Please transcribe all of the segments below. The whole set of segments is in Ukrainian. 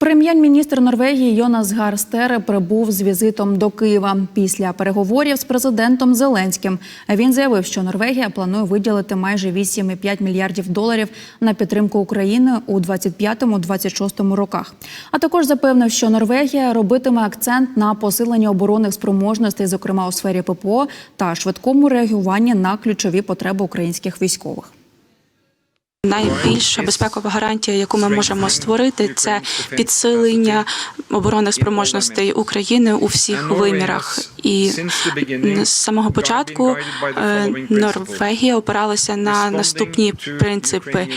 Прем'єр-міністр Норвегії Йонас Гар Стере прибув з візитом до Києва після переговорів з президентом Зеленським. Він заявив, що Норвегія планує виділити майже 8,5 мільярдів доларів на підтримку України у 25-26 роках. А також запевнив, що Норвегія робитиме акцент на посиленні оборонних спроможностей, зокрема у сфері ППО та швидкому реагуванні на ключові потреби українських військових. Найбільша безпекова гарантія, яку ми можемо створити, це підсилення оборонних спроможностей України у всіх вимірах. І з самого початку е, Норвегія опиралася на наступні принципи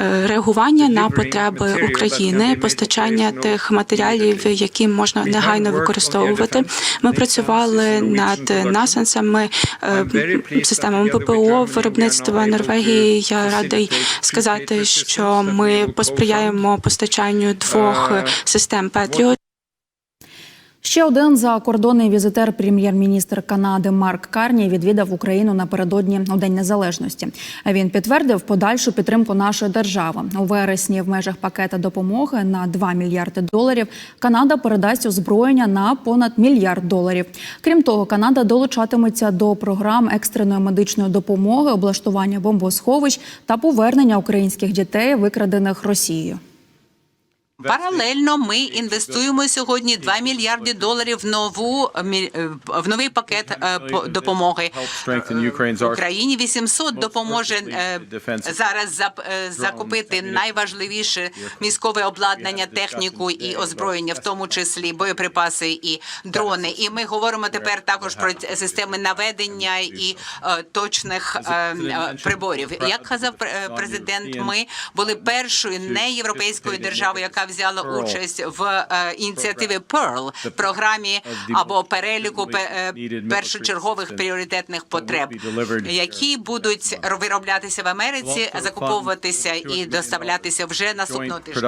Е, реагування на потреби України, постачання тих матеріалів, які можна негайно використовувати. Ми працювали над насенсами, е, системами ППО виробництва Норвегії. Я радий сказати, що ми посприяємо постачанню двох систем Петріот. Ще один закордонний візитер, прем'єр-міністр Канади Марк Карні, відвідав Україну напередодні у День Незалежності. Він підтвердив подальшу підтримку нашої держави у вересні. В межах пакета допомоги на 2 мільярди доларів Канада передасть озброєння на понад мільярд доларів. Крім того, Канада долучатиметься до програм екстреної медичної допомоги, облаштування бомбосховищ та повернення українських дітей, викрадених Росією. Паралельно ми інвестуємо сьогодні 2 мільярди доларів в нову е, в новий пакет е, по- допомоги. Україні 800 допоможе е, зараз е, закупити найважливіше військове обладнання, техніку і озброєння, в тому числі боєприпаси і дрони. І ми говоримо тепер також про системи наведення і е, точних е, е, приборів. Як казав пр- е, президент, ми були першою неєвропейською державою, яка взяла участь в е, ініціативі Pearl, програмі або переліку пе- е, першочергових пріоритетних потреб, які будуть вироблятися в Америці, закуповуватися і доставлятися вже наступного тижня.